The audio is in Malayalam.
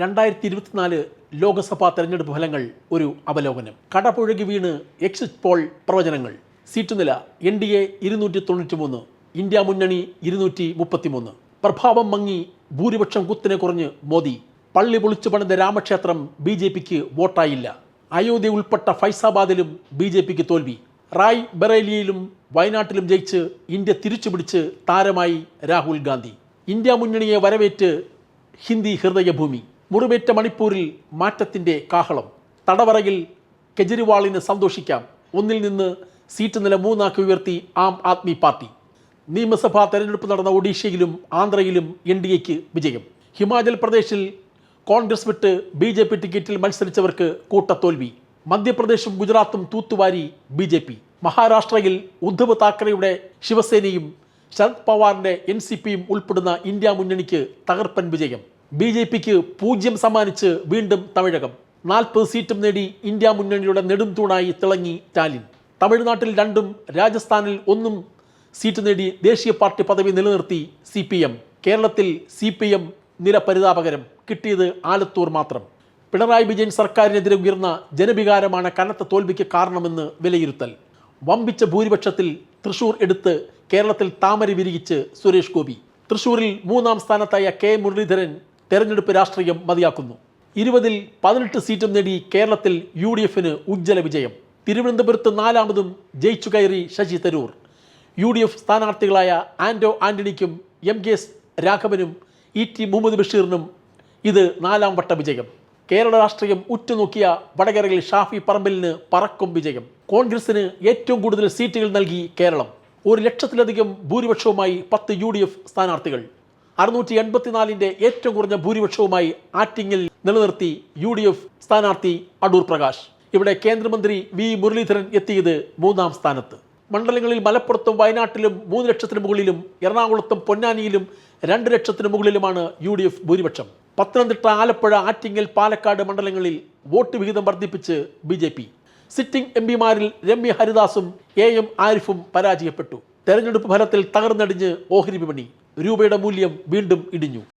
രണ്ടായിരത്തി ഇരുപത്തിനാല് ലോക്സഭാ തെരഞ്ഞെടുപ്പ് ഫലങ്ങൾ ഒരു അവലോകനം. കടപുഴകി വീണ് എക്സിറ്റ് പോൾ പ്രവചനങ്ങൾ. സീറ്റ് നില എൻ ഡി എ ഇരുന്നൂറ്റി തൊണ്ണൂറ്റി മൂന്ന് ഇന്ത്യ മുന്നണി ഇരുന്നൂറ്റി മുപ്പത്തിമൂന്ന് പ്രഭാവം മങ്ങി ഭൂരിപക്ഷം കുത്തിനെ കുറഞ്ഞ് മോദി. പള്ളി പൊളിച്ചു പണിത രാമക്ഷേത്രം ബി ജെ പിക്ക് വോട്ടായില്ല. അയോധ്യ ഉൾപ്പെട്ട ഫൈസാബാദിലും ബി ജെ പിക്ക് തോൽവി. റായ് ബറേലിയിലും വയനാട്ടിലും ജയിച്ച് ഇന്ത്യ തിരിച്ചുപിടിച്ച് താരമായി രാഹുൽ ഗാന്ധി. ഇന്ത്യ മുന്നണിയെ വരവേറ്റ് ഹിന്ദി ഹൃദയഭൂമി. മുറിവേറ്റ മണിപ്പൂരിൽ മാറ്റത്തിന്റെ കാഹളം. തടവറയിൽ കെജ്രിവാളിന് സന്തോഷിക്കാം. ഒന്നിൽ നിന്ന് സീറ്റ് നില മൂന്നാക്കി ഉയർത്തി ആം ആദ്മി പാർട്ടി. നിയമസഭാ തെരഞ്ഞെടുപ്പ് നടന്ന ഒഡീഷയിലും ആന്ധ്രയിലും എൻ ഡി എക്ക് വിജയം. ഹിമാചൽ പ്രദേശിൽ കോൺഗ്രസ് വിട്ട് ബി ജെ പി ടിക്കറ്റിൽ മത്സരിച്ചവർക്ക് കൂട്ടത്തോൽവി. മധ്യപ്രദേശും ഗുജറാത്തും തൂത്തുവാരി ബി ജെ പി. മഹാരാഷ്ട്രയിൽ ഉദ്ധവ് താക്കറെയുടെ ശിവസേനയും ശരത് പവാറിന്റെ എൻ സി പിയും ഉൾപ്പെടുന്ന ഇന്ത്യ മുന്നണിക്ക് തകർപ്പൻ വിജയം. ബി ജെ പിക്ക് പൂജ്യം സമ്മാനിച്ച് വീണ്ടും തമിഴകം. നാൽപ്പത് സീറ്റും നേടി ഇന്ത്യ മുന്നണിയുടെ നെടും തൂണായി തിളങ്ങി സ്റ്റാലിൻ. തമിഴ്നാട്ടിൽ രണ്ടും രാജസ്ഥാനിൽ ഒന്നും സീറ്റ് നേടി ദേശീയ പാർട്ടി പദവി നിലനിർത്തി സി പി എം. കേരളത്തിൽ സി പി എം നില പരിതാപകരം കിട്ടിയത് ആലത്തൂർ മാത്രം. പിണറായി വിജയൻ സർക്കാരിനെതിരെ ഉയർന്ന ജനവികാരമാണ് കനത്ത തോൽവിക്ക് കാരണമെന്ന് വിലയിരുത്തൽ. വമ്പിച്ച ഭൂരിപക്ഷത്തിൽ തൃശൂർ എടുത്ത് കേരളത്തിൽ താമര വിരിയിച്ച് സുരേഷ് ഗോപി. തൃശൂരിൽ മൂന്നാം സ്ഥാനത്തായ കെ മുരളീധരൻ തെരഞ്ഞെടുപ്പ് രാഷ്ട്രീയം മതിയാക്കുന്നു. ഇരുപതിൽ പതിനെട്ട് സീറ്റും നേടി കേരളത്തിൽ യു ഡി എഫിന് ഉജ്ജ്വല വിജയം. തിരുവനന്തപുരത്ത് നാലാമതും ജയിച്ചു കയറി Shashi Tharoor. U D F സ്ഥാനാർത്ഥികളായ Anto ആന്റണിക്കും എം കെ എസ് രാഘവനും ഇ ടി മുഹമ്മദ് ബഷീറിനും ഇത് നാലാം വട്ട വിജയം. കേരള രാഷ്ട്രീയം ഉറ്റുനോക്കിയ വടകരയിൽ ഷാഫി പറമ്പലിന് പറക്കും വിജയം. കോൺഗ്രസിന് ഏറ്റവും കൂടുതൽ സീറ്റുകൾ നൽകി കേരളം. ഒരു ലക്ഷത്തിലധികം ഭൂരിപക്ഷവുമായി പത്ത് യു സ്ഥാനാർത്ഥികൾ. അറുന്നൂറ്റി എൺപത്തിനാലിന്റെ ഏറ്റവും കുറഞ്ഞ ഭൂരിപക്ഷവുമായി ആറ്റിങ്ങിൽ നിലനിർത്തി യു ഡി എഫ് സ്ഥാനാർത്ഥി അടൂർ പ്രകാശ്. ഇവിടെ കേന്ദ്രമന്ത്രി വി മുരളീധരൻ എത്തിയത് മൂന്നാം സ്ഥാനത്ത്. മണ്ഡലങ്ങളിൽ മലപ്പുറത്തും വയനാട്ടിലും മൂന്ന് ലക്ഷത്തിന് മുകളിലും എറണാകുളത്തും പൊന്നാനിയിലും രണ്ട് ലക്ഷത്തിന് മുകളിലുമാണ് യു ഡി എഫ് ഭൂരിപക്ഷം. പത്തനംതിട്ട ആലപ്പുഴ ആറ്റിങ്ങൽ പാലക്കാട് മണ്ഡലങ്ങളിൽ വോട്ട് വിഹിതം വർദ്ധിപ്പിച്ച് B J P. Sitting M പിമാരിൽ Ramya ഹരിദാസും എ എം ആരിഫും പരാജയപ്പെട്ടു. തെരഞ്ഞെടുപ്പ് ഫലത്തിൽ തകർന്നടിഞ്ഞ് ഓഹരി വിപണി. രൂപയുടെ മൂല്യം വീണ്ടും ഇടിഞ്ഞു.